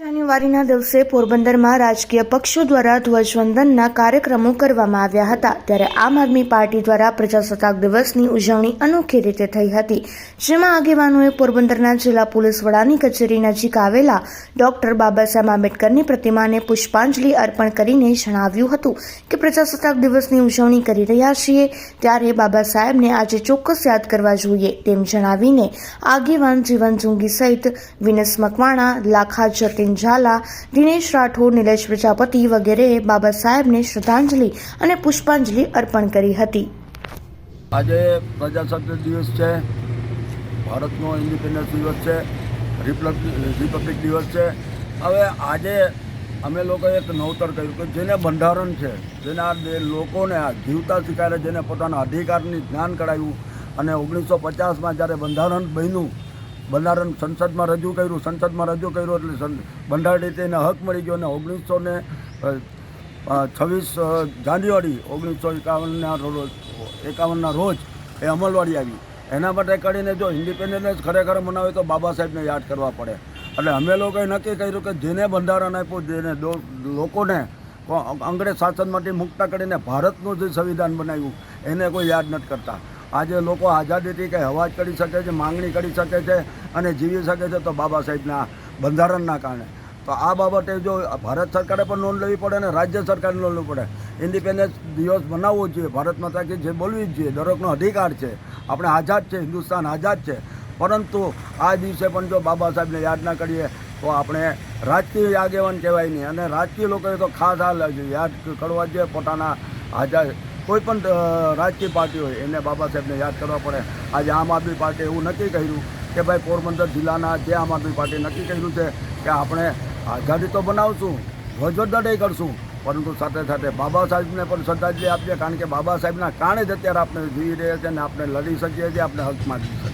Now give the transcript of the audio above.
જાન્યુઆરીના દિવસે પોરબંદરમાં રાજકીય પક્ષો દ્વારા ધ્વજવંદનના કાર્યક્રમો કરવામાં આવ્યા હતા. ત્યારે આમ આદમી પાર્ટી દ્વારા પ્રજાસત્તાક દિવસની ઉજવણી અનોખી રીતે થઈ હતી. જેમાં આગેવાનોએ પોરબંદરના જિલ્લા પોલીસ વડાની કચેરી નજીક આવેલા ડોક્ટર બાબા સાહેબ આંબેડકરની પ્રતિમાને પુષ્પાંજલિ અર્પણ કરીને જણાવ્યું હતું કે પ્રજાસત્તાક દિવસની ઉજવણી કરી રહ્યા છીએ ત્યારે બાબા સાહેબને આજે ચોક્કસ યાદ કરવા જોઈએ તેમ જણાવીને આગેવાન જીવન જુંગી સહિત વિનસ મકવાણા, લાખા જતીન ઝાલા, દિનેશ રાઠોડ, નિલેશ પ્રજાપતિ વગેરેએ બાબા સાહેબને શ્રદ્ધાંજલિ અને પુષ્પાંજલિ અર્પણ કરી હતી. આજે પ્રજાસત્તાક દિવસ છે. ભારતનો ઇન્ડિપેન્ડન્સ દિવસ છે. રિપબ્લિક દિવસ છે. હવે આજે અમે લોકોએ એક નવતર કર્યું કે જેને બંધારણ છે, જેને આ લોકોને આ જીવતા સ્વીકારે જેને પોતાના અધિકારની જ્ઞાન કરાવ્યું અને ઓગણીસો પચાસમાં જ્યારે બંધારણ બન્યું બંધારણ સંસદમાં રજૂ કર્યું, સંસદમાં રજૂ કર્યું એટલે બંધારણ એને હક મળી ગયો અને ઓગણીસો ને છવ્વીસ જાન્યુઆરી ઓગણીસો એકાવનના રોજ એકાવનના રોજ એ અમલવાડી આવી. એના માટે કરીને જો ઇન્ડિપેન્ડન્સ ખરેખર મનાવે તો બાબા સાહેબને યાદ કરવા પડે. એટલે અમે લોકોએ નક્કી કર્યું કે જેને બંધારણ આપ્યું, જેને લોકોને અંગ્રેજ શાસનમાંથી મુક્ત કરીને ભારતનું જે સંવિધાન બનાવ્યું, એને કોઈ યાદ નથી કરતા. આજે લોકો આઝાદીથી કંઈ અવાજ કરી શકે છે, માંગણી કરી શકે છે અને જીવી શકે છે તો બાબા સાહેબના બંધારણના કારણે. તો આ બાબતે જો ભારત સરકારે પણ નોંધ લેવી પડે અને રાજ્ય સરકારે નોંધ લેવી પડે. ઇન્ડિપેન્ડન્સ દિવસ મનાવવો જોઈએ. ભારત માતા કે જે બોલવી જ જોઈએ. દરેકનો અધિકાર છે. આપણે આઝાદ છે, હિન્દુસ્તાન આઝાદ છે. પરંતુ આ દિવસે પણ જો બાબા સાહેબને યાદ ના કરીએ, તો આપણે રાજકીય આગેવાન કહેવાય નહીં. અને રાજકીય લોકોએ તો ખાસ આ યાદ કરવા જોઈએ. પોતાના આઝાદ કોઈ પણ રાજકીય પાર્ટી હોય, એને બાબા સાહેબને યાદ કરવા પડે. આજે આમ આદમી પાર્ટીએ એવું નક્કી કર્યું કે ભાઈ પોરબંદર જિલ્લાના જે આમ આદમી પાર્ટીએ નક્કી કર્યું છે કે આપણે આઝાદી તો બનાવશું ધ્વજવંદનય કરશું, પરંતુ સાથે સાથે બાબા સાહેબને પણ શ્રદ્ધાંજલિ આપીએ, કારણ કે બાબા સાહેબના કારણે જ અત્યારે આપણે જીવી રહ્યા છીએ અને આપણે લડી શકીએ છીએ, આપણે હક માગી